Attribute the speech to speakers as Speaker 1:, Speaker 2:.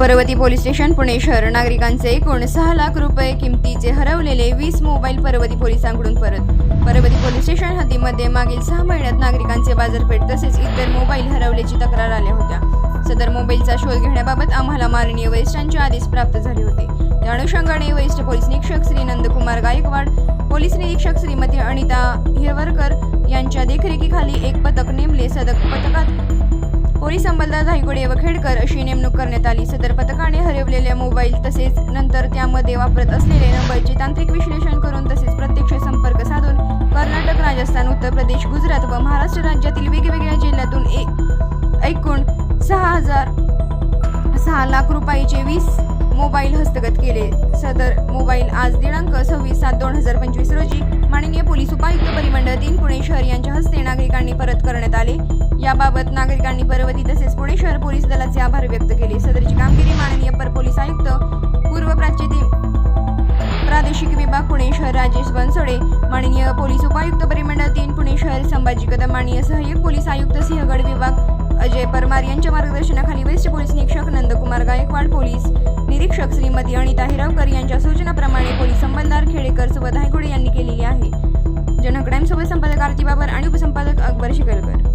Speaker 1: Parvati police station Pune शहर. नागरिकांचे एकूण सहा लाख रुपये किमतीचे हरवलेले वीस मोबाईल पर्वती पोलिसांकडून परत. पर्वती पोलीस स्टेशन हद्दीमध्ये मागील सहा महिन्यात नागरिकांचे बाजारपेठ तसेच इतर मोबाईल हरवल्याची तक्रार आल्या होत्या. सदर मोबाईलचा शोध घेण्याबाबत आम्हाला माननीय वरिष्ठांचे आदेश प्राप्त झाले होते. त्या अनुषंगाने वरिष्ठ पोलीस निरीक्षक श्री नंदकुमार गायकवाड पोलीस निरीक्षक श्रीमती अनिता हिरवरकर यांच्या देखरेखीखाली एक पथक नेमले. सदक पथकात अंमलदार धायगुडे व खेडकर अशी नेमणूक करण्यात आली. सदर पथकाने हरवलेल्या मोबाईल तसेच नंतर त्यामध्ये वापरत असलेले नंबरचे तांत्रिक विश्लेषण करून तसेच प्रत्यक्ष संपर्क साधून कर्नाटक राजस्थान उत्तर प्रदेश गुजरात व महाराष्ट्र राज्यातील वेगवेगळ्या जिल्ह्यातून एक एकूण सहा हजार सहा लाख रुपयाचे वीस मोबाईल हस्तगत केले. सदर मोबाईल आज दिनांक सव्वीस सात दोन हजार पंचवीस रोजी माननीय पोलीस उपायुक्त करण्यात आले. याबाबत नागरिकांनी पर्वती तसेच पुणे शहर पोलीस दलाचे आभार व्यक्त केले. सदरची कामगिरी माननीय अपर पोलीस आयुक्त पूर्व प्राच्यते प्रादेशिक विभाग पुणे शहर राजेश बनसोडे माननीय पोलीस उपायुक्त परिमंडळ तीन पुणे शहर संभाजी कदम माननीय सहाय्यक पोलीस आयुक्त सिंहगड विभाग अजय परमार यांच्या मार्गदर्शनाखाली वेस्ट पोलीस निरीक्षक नंदकुमार गायकवाड पोलीस निरीक्षक श्रीमती अनिता हिरावकर यांच्या सुबोध सोबत संपादक आरती बाबर आणि उपसंपादक अकबर शिकलकर.